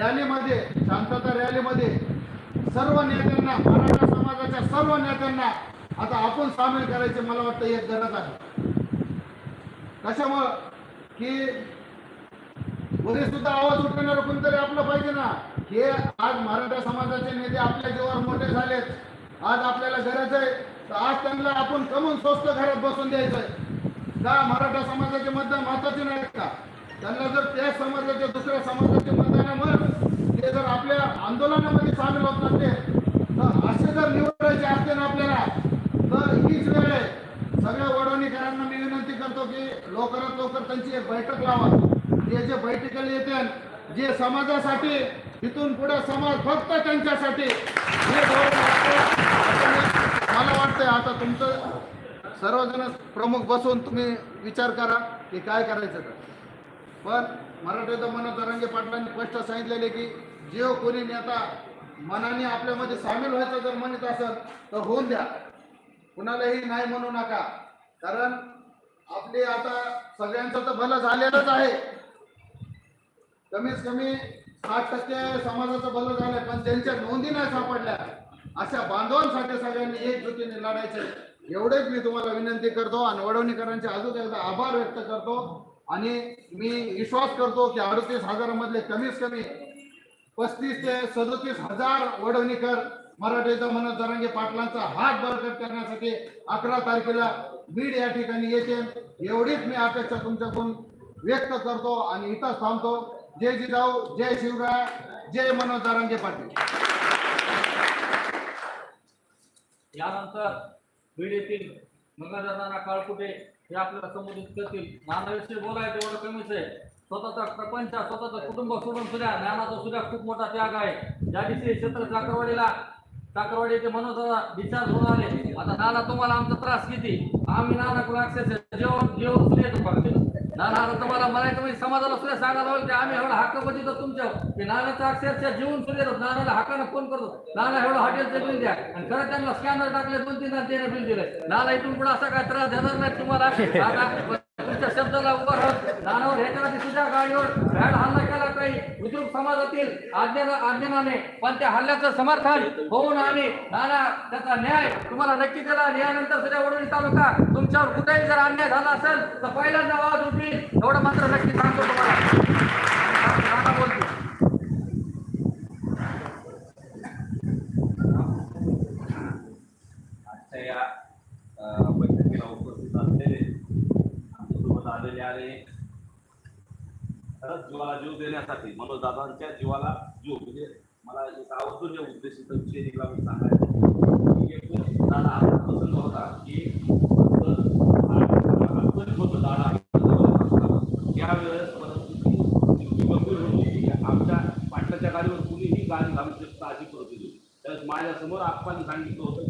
रॅलीमध्ये शांतता रॅलीमध्ये सर्व नेत्यांना मराठा समाजाच्या सर्व नेत्यांना आता आपण सामील करायचे मला वाटतं एक गरज आहे. कशामुळं? की वरी सुद्धा आवाज उठवणारं कोणतरी आपलं पाहिजे ना? हे आज मराठा समाजाचे नेते आपल्या जीवावर मोठे झालेत. आज आपल्याला गरज आहे. तर आज त्यांना आपण कमून स्वस्त घरात बसून द्यायचंय. का मराठा समाजाचे मतदान महत्त्वाचे नाहीत का? त्यांना जर त्या समाजाच्या दुसऱ्या समाजाचे मतदानामुळे ते जर आपल्या आंदोलनामध्ये सामील होत नसते तर असे जर निवडायचे असते ना आपल्याला तर हीच वेळ आहे. सगळ्या वडवणीकरांना मी विनंती करतो की लवकरात लवकर त्यांची एक बैठक लावा. ते जे बैठकीला येते जे समाजासाठी इथून पुढे समाज फक्त त्यांच्यासाठी. मला वाटतंय आता तुमचं सर्वजण प्रमुख बसून तुम्ही विचार करा की काय करायचं. तर पण मराठीचं मनोज तरंगे पाटलांनी स्पष्ट सांगितलेले की जे कोणी नेता मनाने आपल्यामध्ये सामील व्हायचं जर म्हणत असेल तर होऊन द्या. कुणालाही नाही म्हणू नका. कारण आपले आता सगळ्यांचं तर भलं झालेलंच आहे. कमीत कमी साठ टक्के समाजाचं भलं झालंय पण त्यांच्या नोंदी नाही सापडल्या. अशा बांधवांसाठी सगळ्यांनी एकजुटीने लढायचे. एवढेच मी तुम्हाला विनंती करतो आणि वडवणीकरांचे अजून एकदा आभार व्यक्त करतो. आणि मी विश्वास करतो की अडतीस हजारामधले कमीत कमी पस्तीस ते सदोतीस हजार वडवणीकर मराठीचा मनोज जरांगे पाटलांचा हात बळकट करण्यासाठी अकरा तारखेला बीड या ठिकाणी येते. एवढीच मी अपेक्षा तुमच्याकडून व्यक्त करतो आणि इथंच थांबतो. जय जिजाऊ जय शिवराय जय मनोज जरांगे पाटील. यानंतर बीड येथील मंगळदाना काळकुटे हे आपल्याला संबोधित करतील. नानाविषयी बोलायचं एवढं कमीच आहे. स्वतःचा प्रपंच स्वतःचं कुटुंब सोडून सुद्धा ज्ञानाचा सुद्धा खूप मोठा त्याग आहे. ज्या दिवशी क्षेत्र चाकरवाडीला चाकरवाडी ते विचार डिस्चार्ज होऊन आले आता नाना तुम्हाला आमचा त्रास किती? आम्ही नाना कुला जेवण जेवण सुद्धा येतो फक्त नाना आता तुम्हाला म्हणायचं म्हणजे समाजाला सुद्धा सांगायला लागलं की आम्ही एवढा हक्क बघितो तुमच्या. की नानाचा अक्षरशः जीवन सुरू येतो नानाला हक्कानं फोन करतो. नाना एवढं हॉटेलचं बिल द्या. आणि खरं त्यांना स्कॅनर टाकले दोन तीन त्याने बिल दिलं. नाना इथून पुढे असा काय त्रास देणार नाही तुम्हाला. आता तुमच्या शब्दाला उभा राहत नानावर ह्याच्या तुझ्या गाडीवर भॅड हल्ला केला काही बुद्रुक समाजातील आज्ञा आज्ञानाने पण त्या हल्ल्याचं समर्थन होऊन आणि नाना त्याचा न्याय तुम्हाला नक्की केला न्यायानंतर सुद्धा वडोली तालुका तुमच्यावर कुठेही जर अन्याय झाला असेल तर पहिल्यांदा आवाज उठवी एवढं मात्र नक्की सांगतो तुम्हाला. आमच्यासोबत आलेले खरंच जीवाला जीव देण्यासाठी मनोजदादांच्या जीवाला जीव. म्हणजे मला एक आवडतो जे उद्देशित विषय निघाला मी सांगायचं दादा हा होता की फक्त होतं दादा. त्यावेळेस परिस्थिती गंभीर होती की आमच्या पाटलाच्या गाडीवर कुणीही गाडी घालू शकता अशी परिस्थिती होती. त्यावेळेस माझ्यासमोर आप्पांनी सांगितलं होतं